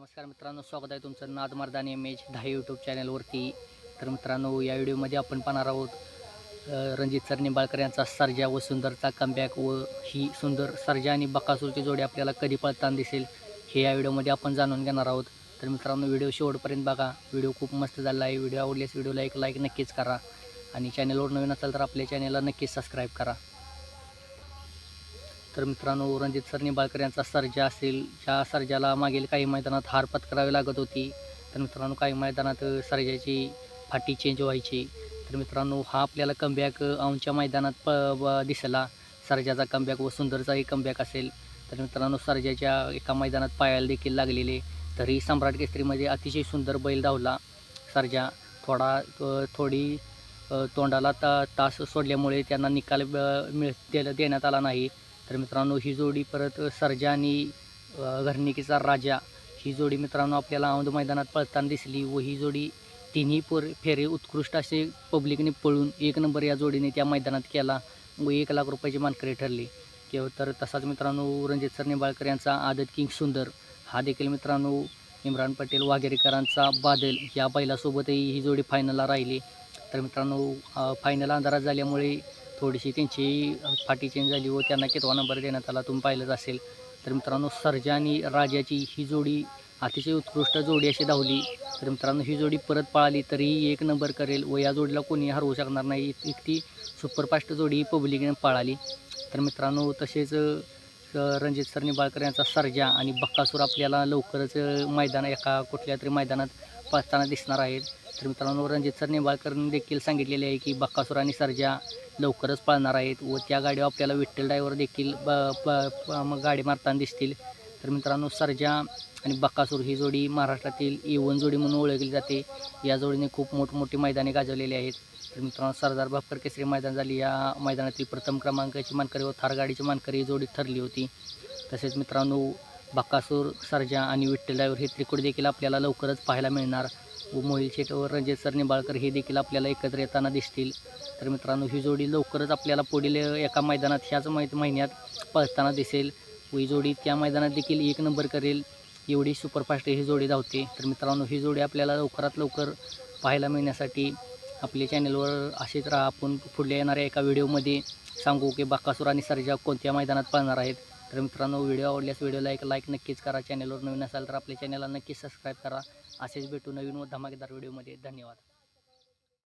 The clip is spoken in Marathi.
नमस्कार मित्रांनो स्वागत आहे तुमचं नाद मर्दानी एम एच दहा यूट्यूब चॅनलवरती तर मित्रांनो या व्हिडिओमध्ये आपण पाहणार आहोत रणजित सर निंबाळकर यांचा सर्जा व सुंदरचा कमबॅक व ही सुंदर सर्जा आणि बकासूरची जोडी आपल्याला कधी पळताना दिसेल हे या व्हिडिओमध्ये आपण जाणून घेणार आहोत. तर मित्रांनो व्हिडिओ शेवटपर्यंत बघा. व्हिडिओ खूप मस्त झाला आहे. व्हिडिओ आवडल्यास व्हिडिओला एक लाईक नक्कीच करा. आणि चॅनलवर नवीन असाल तर आपल्या चॅनलला नक्कीच सबस्क्राईब करा. तर मित्रांनो रणजित सर निंबाळकर यांचा सर्जा असेल. ज्या सर्जाला मागील काही मैदानात हार पत्करावी लागत होती तर मित्रांनो काही मैदानात सर्जाची फाटी चेंज व्हायची. तर मित्रांनो हा आपल्याला कमबॅक औंच्या मैदानात प ब- दिसला. सर्जाचा कमबॅक व सुंदरचाही कमबॅक असेल. तर मित्रांनो सर्जाच्या एका मैदानात पायाला देखील लागलेले. तरी सम्राट केसरीमध्ये अतिशय सुंदर बैल धावला. सर्जा थोडा थोडी तोंडाला ता तास सोडल्यामुळे त्यांना निकाल मिळ देण्यात आला नाही. तर मित्रांनो ही जोडी परत सर्जा आणि घरणिकीचा राजा ही जोडी मित्रांनो आपल्याला औंध मैदानात पळताना दिसली व ही जोडी तिन्ही पोर फेरे उत्कृष्ट असे पब्लिकने पळून एक नंबर या जोडीने त्या मैदानात केला व एक लाख रुपयाची मानकरी ठरली. किंवा तर तसाच मित्रांनो रणजित सर निंबाळकर यांचा आदत किंग सुंदर हा देखील मित्रांनो इम्रान पटेल वाघेरेकरांचा बादल या बैलासोबतही ही जोडी फायनलला राहिली. तर मित्रांनो फायनल अंधारात झाल्यामुळे थोडीशी त्यांची फाटी चेंज झाली व त्यांना कितवा नंबर देण्यात आला. तुम्ही पाहिलंच असेल. तर मित्रांनो सर्जा आणि राजाची ही जोडी अतिशय उत्कृष्ट जोडी अशी धावली. तर मित्रांनो ही जोडी परत पळाली तरीही एक नंबर करेल व या जोडीला कोणी हरवू शकणार नाही. एक इतकी सुपरफास्ट जोडी ही पब्लिकने पळाली. तर मित्रांनो तसेच रणजित सर निंबाळकर यांचा सर्जा आणि बक्कासूर आपल्याला लवकरच मैदान एका कुठल्या तरी मैदानात पाहताना दिसणार आहेत. तर मित्रांनो रणजित सर निंबाळकरने देखील सांगितलेले आहे की बक्कासूर आणि सर्जा लवकरच पळणार आहेत व त्या गाडीवर आपल्याला विठ्ठल ड्रायव्हर देखील ब प- प- मग गाडी मारताना दिसतील. तर मित्रांनो सर्जा आणि बक्कासूर ही जोडी महाराष्ट्रातील इवन जोडी म्हणून ओळखली जाते. या जोडीने खूप मोठमोठी मैदाने गाजवलेली आहेत. तर मित्रांनो सरदार बापकर केसरी मैदान झाली. या मैदानातील प्रथम क्रमांकाची मानकरी व थारगाडीची मानकरी ही जोडी ठरली होती. तसेच मित्रांनो बक्कासूर सरजा आणि विठ्ठल ड्रायव्हर हे त्रिकोड देखील आपल्याला लवकरच पाहायला मिळणार. व मोहिल शेट व रणजित सरनिंबाळकर हे देखील आपल्याला एकत्र येताना दिसतील. तर मित्रांनो ही जोडी लवकरच आपल्याला पुढील एका मैदानात ह्याच मै महिन्यात पळताना दिसेल. व ही जोडी त्या मैदानात देखील एक नंबर करेल. एवढी सुपरफास्ट ही जोडी धावते. तर मित्रांनो ही जोडी आपल्याला लवकरात लवकर पाहायला मिळण्यासाठी आपल्या चॅनलवर असेच राहा. आपण पुढल्या येणाऱ्या एका व्हिडिओमध्ये सांगू की बाकासूर आणि सर्जा कोणत्या मैदानात पाहणार आहेत. तर मित्रांनो व्हिडिओ आवडल्यास व्हिडिओला एक लाईक नक्कीच करा. चॅनलवर नवीन असाल तर आपल्या चॅनलला नक्कीच सबस्क्राईब करा. असेच भेटू नवीन व धमाकेदार व्हिडिओमध्ये. धन्यवाद.